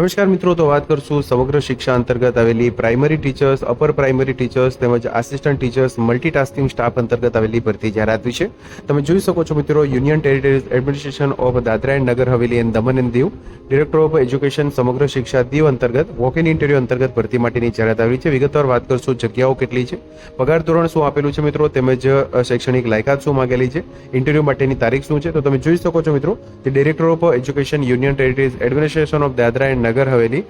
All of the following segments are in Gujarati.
નમસ્કાર મિત્રો તો વાત કરશું સમગ્ર શિક્ષા અંતર્ગત આવેલી primary teachers upper primary teachers તેમજ આસિસ્ટન્ટ ટીચર્સ મલ્ટીટાસ્કિંગ સ્ટાફ અંતર્ગત આવેલી ભરતી જાહેરાત વિશે તમે જોઈ શકો છો મિત્રો union territories administration of Dadra and Nagar Haveli and Daman and Diu director of education Samagra Shiksha Diu અંતર્ગત વોક ઇન ઇન્ટરવ્યુ અંતર્ગત ભરતી માટેની જાહેરાત આવી છે વિગતવાર વાત કરશું જગ્યાઓ કેટલી છે પગાર ધોરણ શું આપેલું છે મિત્રો તેમજ શૈક્ષણિક લાયકાત શું માંગેલી છે ઇન્ટરવ્યુ માટેની તારીખ શું છે તો તમે જોઈ શકો છો મિત્રો the director of education union territories administration of Dadra and Nagar Haveli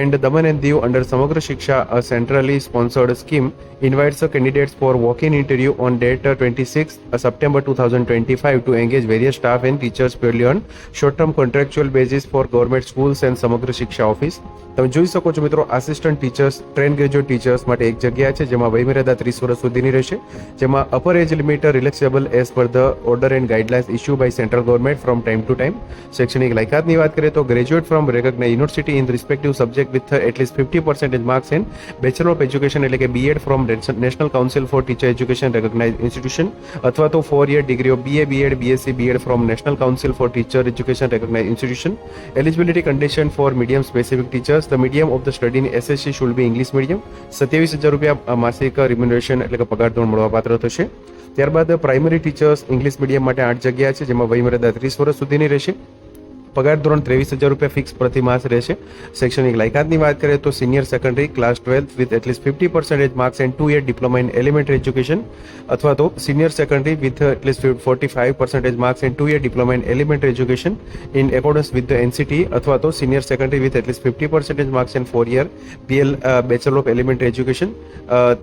and Daman and Diu under Samagra Shiksha centrally sponsored scheme invites candidates for walk in interview on date twenty six September two thousand twenty five to engage various staff and teachers purely on short term contractual basis for government schools and Samagra Shiksha office તમે જોઈ શકો છો મિત્રો assistant teachers train graduate teachers માટે એક જગ્યા છે જેમાં વયમર્યાદા ત્રીસ વર્ષ સુધીની રહેશે જેમાં upper age limit relaxable as per the order and guidelines issue by central government from time to time શૈક્ષણિક લાયકાતની વાત કરીએ તો graduate from recognize university university in respective subject with at least fifty percentage marks in bachelor of education એટલે કે BEd from national council for teacher education recognize institution અથવા તો four year degree of BA BEd BSc BEd from national council for teacher education recognize institution eligibility condition for medium specific teachers the medium of the study in SSC should be English medium સત્યાવીસ હજાર રૂપિયા માસિક રિમ્યુનરેશન એટલે કે પગાર ધોરણ મળવા પાત્ર થશે ત્યારબાદ પ્રાઇમરી ટીચર્સ ઇંગ્લિશ મીડિયમ માટે આઠ જગ્યા છે જેમાં વયમર્યાદા ત્રીસ વર્ષ સુધીની રહેશે પગાર ધોરણ ત્રેવીસ હજાર રૂપિયા ફિક્સ પ્રતિ માસ રહેશે શૈક્ષણિક લાયકાતની વાત કરીએ તો senior secondary class twelfth with at least fifty percentage marks and two year diploma in elementary education અથવા તો senior secondary with at least forty five percentage marks and two year diploma in elementary education in accordance with the NCT અથવા તો senior secondary with at least fifty percentage marks and four year PL bachelor of elementary education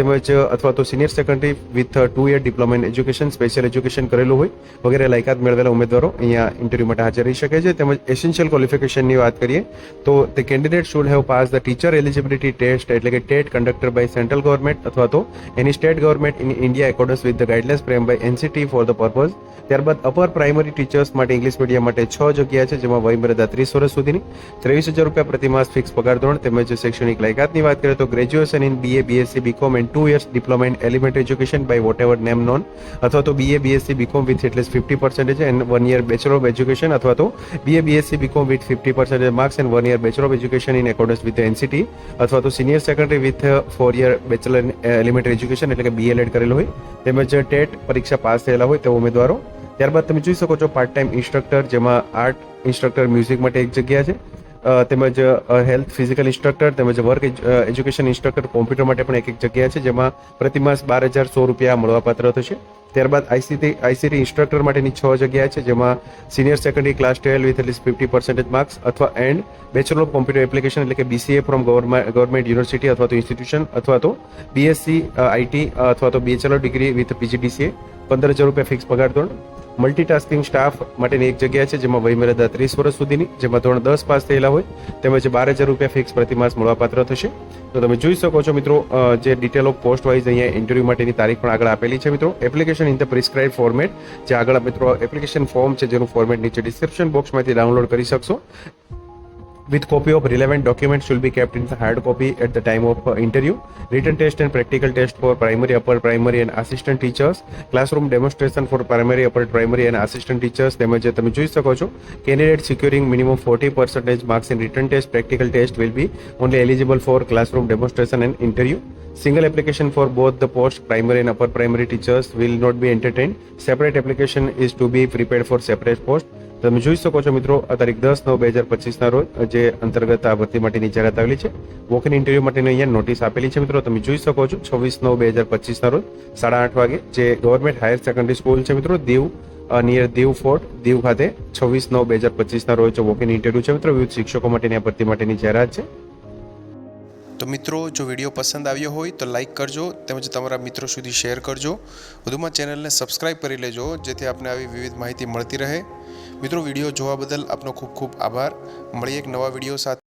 તેમજ અથવા તો senior secondary with two year diploma in education special education કરેલું હોય વગેરે લાયકાત મેળવેલા ઉમેદવારો અહીંયા ઇન્ટરવ્યૂ માટે હાજર રહી શકે છે તેમજ એસેન્શિયલ ક્વોલિફિકેશનની વાત કરીએ તો the candidate should have pass the teacher eligibility test એટલે કે TET conductor by central government અથવા તો any state government in India accordance with the guidelines frame by NCT for the purpose ત્યારબાદ અપર પ્રાઇમરી ટીચર્સ માટે ઇંગ્લિશ મીડિયમ માટે છ જગ્યા છે જેમાં વયમર્યાદા ત્રીસ વર્ષ સુધીની ત્રેવીસ હજાર રૂપિયા પ્રતિમાસ ફિક્સ પગાર ધોરણ તેમજ શૈક્ષણિક લાયકાતની વાત કરીએ તો graduation in BA BSc BCom and two years diploma in elementary education by whatever name known અથવા તો બીએ બીએસસી બીકોમ વિથ એટલે fifty percentage and one year bachelor of education અથવા તો BA BSc BCom with fifty percentage marks and one year bachelor of education in accordance with NCT અથવા તો senior secondary with four year bachelor in elementary education એટલે કે બીએલએડ કરેલું હોય તેમજ ટેટ પરીક્ષા પાસ થયેલા હોય તેવા ઉમેદવારો ત્યારબાદ તમે જોઈ શકો છો પાર્ટ ટાઈમ ઇન્સ્ટ્રક્ટર જેમાં આર્ટ ઇન્સ્ટ્રક્ટર મ્યુઝિક માટે એક જગ્યા છે તેમજ હેલ્થ ફિઝિકલ ઇન્સ્ટ્રક્ટર તેમજ વર્ક એજ્યુકેશન ઇન્સ્ટ્રક્ટર કોમ્પ્યુટર માટે પણ એક એક જગ્યા છે જેમાં પ્રતિમાસ બાર હજાર સો રૂપિયા મળવાપાત્ર થશે ત્યારબાદ આઈસીટી આઈસીટી ઇન્સ્ટ્રક્ટર માટેની છ જગ્યા છે જેમાં senior secondary class twelve with at least fifty percentage marks અથવા and bachelor of computer application એટલે કે બીસીએ ફ્રોમ ગવર્મેન્ટ યુનિવર્સિટી અથવા તો ઇન્સ્ટિટ્યુશન અથવા તો બીએસસી આઈટી અથવા તો બેચલર ડિગ્રી વિથ પીજીડીસીએ પંદર હજાર રૂપિયા ફિક્સ પગાર ધોરણ મલ્ટીટાસ્કિંગ સ્ટાફ માટેની એક જગ્યા છે જેમાં વયમર્યાદા ત્રીસ વર્ષ સુધીની જેમાં ધોરણ દસ પાસ થયેલા હોય તેમજ બાર હજાર રૂપિયા ફિક્સ પ્રતિમાસ મળવાપાત્ર થશે તો તમે જોઈ શકો છો મિત્રો જે ડિટેલ ઓફ પોસ્ટ વાઇઝ અહીંયા ઇન્ટરવ્યૂ માટેની તારીખ પણ આગળ આપેલી છે મિત્રો application in the prescribe format જે આગળ મિત્રો એપ્લિકેશન ફોર્મ છે જેનું ફોર્મેટ નીચે ડિસ્ક્રિપ્શન બોક્સમાંથી ડાઉનલોડ કરી શકશો with copy of relevant documents should be kept in the hard copy at the time of uh, interview. Written test and practical test for primary, upper primary and assistant teachers. Classroom demonstration for primary, upper primary and assistant teachers. Candidate securing minimum 40% marks in written test, practical test will be only eligible for classroom demonstration and interview. Single application for both the post primary and upper primary teachers will not be entertained. Separate application is to be prepared for separate post. તમે જોઈ શકો છો મિત્રો આ તારીખ દસ નવ બે હજાર પચીસના રોજ જે અંતર્ગત આ ભરતી માટેની જાહેરાત આવેલી છે વોક ઇન ઇન્ટરવ્યુ માટેની અહીંયા નોટિસ આપેલી છે મિત્રો તમે જોઈ શકો છો છવ્વીસ નવ બે હજાર પચીસના રોજ સાડા આઠ વાગે જે ગવર્મેન્ટ હાયર સેકન્ડરી સ્કૂલ છે મિત્રો દીવ નિયર દીવ ફોર્ટ દીવ ખાતે છવ્વીસ નવ બે હજાર પચીસના રોજ વોક ઇન ઇન્ટરવ્યુ છે મિત્રો વિવિધ શિક્ષકો માટેની આ ભરતી માટેની જાહેરાત છે તો મિત્રો જો વિડીયો પસંદ આવ્યો હોય તો લાઇક કરજો તેમજ તમારા મિત્રો સુધી શેર કરજો વધુમાં ચેનલને સબસ્ક્રાઇબ કરી લેજો જેથી આપને આવી વિવિધ માહિતી મળતી રહે મિત્રો વિડીયો જોવા બદલ આપનો ખૂબ ખૂબ આભાર મળીએ એક નવા વિડીયો સાથે